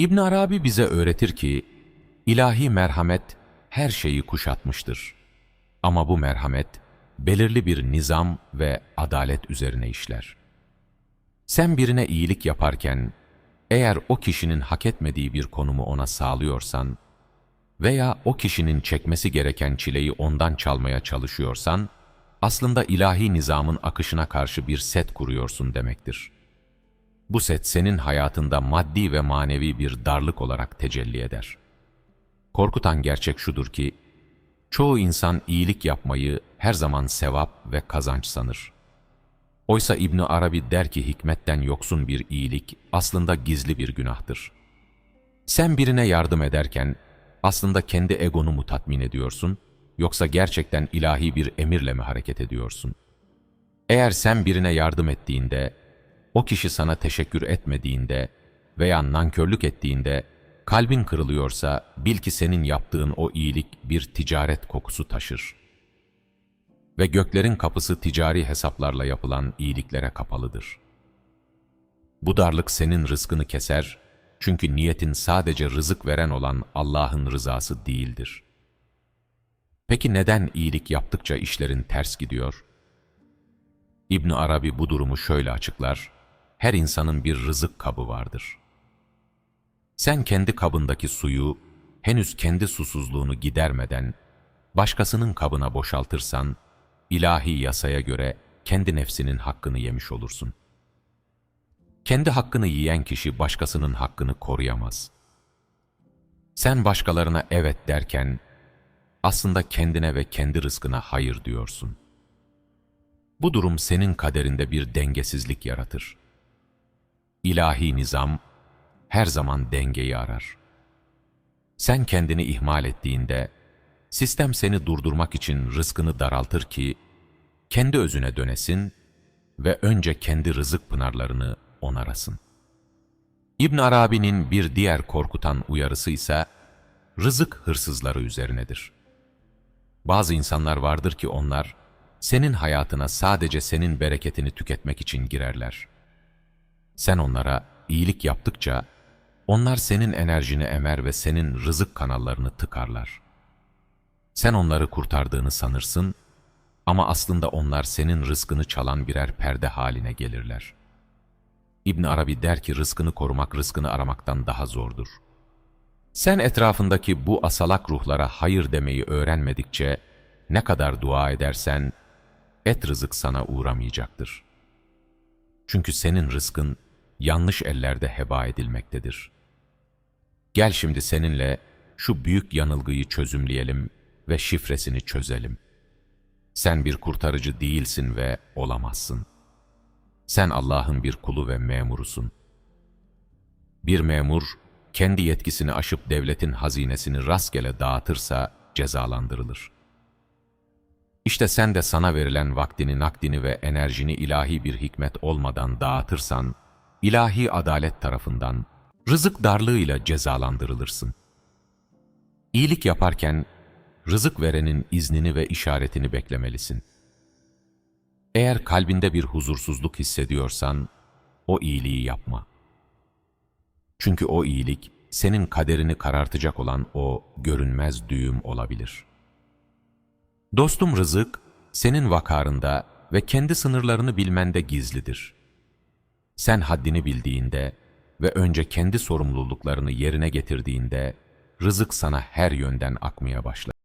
İbn Arabi bize öğretir ki ilahi merhamet her şeyi kuşatmıştır. Ama bu merhamet belirli bir nizam ve adalet üzerine işler. Sen birine iyilik yaparken eğer o kişinin hak etmediği bir konumu ona sağlıyorsan veya o kişinin çekmesi gereken çileyi ondan çalmaya çalışıyorsan, aslında ilahi nizamın akışına karşı bir set kuruyorsun demektir. Bu set senin hayatında maddi ve manevi bir darlık olarak tecelli eder. Korkutan gerçek şudur ki, çoğu insan iyilik yapmayı her zaman sevap ve kazanç sanır. Oysa İbni Arabi der ki hikmetten yoksun bir iyilik aslında gizli bir günahtır. Sen birine yardım ederken aslında kendi egonu mu tatmin ediyorsun yoksa gerçekten ilahi bir emirle mi hareket ediyorsun? Eğer sen birine yardım ettiğinde, o kişi sana teşekkür etmediğinde veya nankörlük ettiğinde kalbin kırılıyorsa bil ki senin yaptığın o iyilik bir ticaret kokusu taşır. Ve göklerin kapısı ticari hesaplarla yapılan iyiliklere kapalıdır. Bu darlık senin rızkını keser çünkü niyetin sadece rızık veren olan Allah'ın rızası değildir. Peki neden iyilik yaptıkça işlerin ters gidiyor? İbn Arabi bu durumu şöyle açıklar. Her insanın bir rızık kabı vardır. Sen kendi kabındaki suyu henüz kendi susuzluğunu gidermeden başkasının kabına boşaltırsan ilahi yasaya göre kendi nefsinin hakkını yemiş olursun. Kendi hakkını yiyen kişi başkasının hakkını koruyamaz. Sen başkalarına evet derken aslında kendine ve kendi rızkına hayır diyorsun. Bu durum senin kaderinde bir dengesizlik yaratır. İlahi nizam her zaman dengeyi arar. Sen kendini ihmal ettiğinde, sistem seni durdurmak için rızkını daraltır ki, kendi özüne dönesin ve önce kendi rızık pınarlarını onarasın. İbn Arabi'nin bir diğer korkutan uyarısı ise, rızık hırsızları üzerinedir. Bazı insanlar vardır ki onlar, senin hayatına sadece senin bereketini tüketmek için girerler. Sen onlara iyilik yaptıkça, onlar senin enerjini emer ve senin rızık kanallarını tıkarlar. Sen onları kurtardığını sanırsın ama aslında onlar senin rızkını çalan birer perde haline gelirler. İbn Arabi der ki rızkını korumak rızkını aramaktan daha zordur. Sen etrafındaki bu asalak ruhlara hayır demeyi öğrenmedikçe ne kadar dua edersen et rızık sana uğramayacaktır. Çünkü senin rızkın yanlış ellerde heba edilmektedir. Gel şimdi seninle şu büyük yanılgıyı çözümleyelim ve şifresini çözelim. Sen bir kurtarıcı değilsin ve olamazsın. Sen Allah'ın bir kulu ve memurusun. Bir memur, kendi yetkisini aşıp devletin hazinesini rastgele dağıtırsa cezalandırılır. İşte sen de sana verilen vaktini, nakdini ve enerjini ilahi bir hikmet olmadan dağıtırsan, ilahi adalet tarafından rızık darlığıyla cezalandırılırsın. İyilik yaparken rızık verenin iznini ve işaretini beklemelisin. Eğer kalbinde bir huzursuzluk hissediyorsan, o iyiliği yapma. Çünkü o iyilik, senin kaderini karartacak olan o görünmez düğüm olabilir. Dostum rızık, senin vakarında ve kendi sınırlarını bilmende gizlidir. Sen haddini bildiğinde ve önce kendi sorumluluklarını yerine getirdiğinde, rızık sana her yönden akmaya başlar.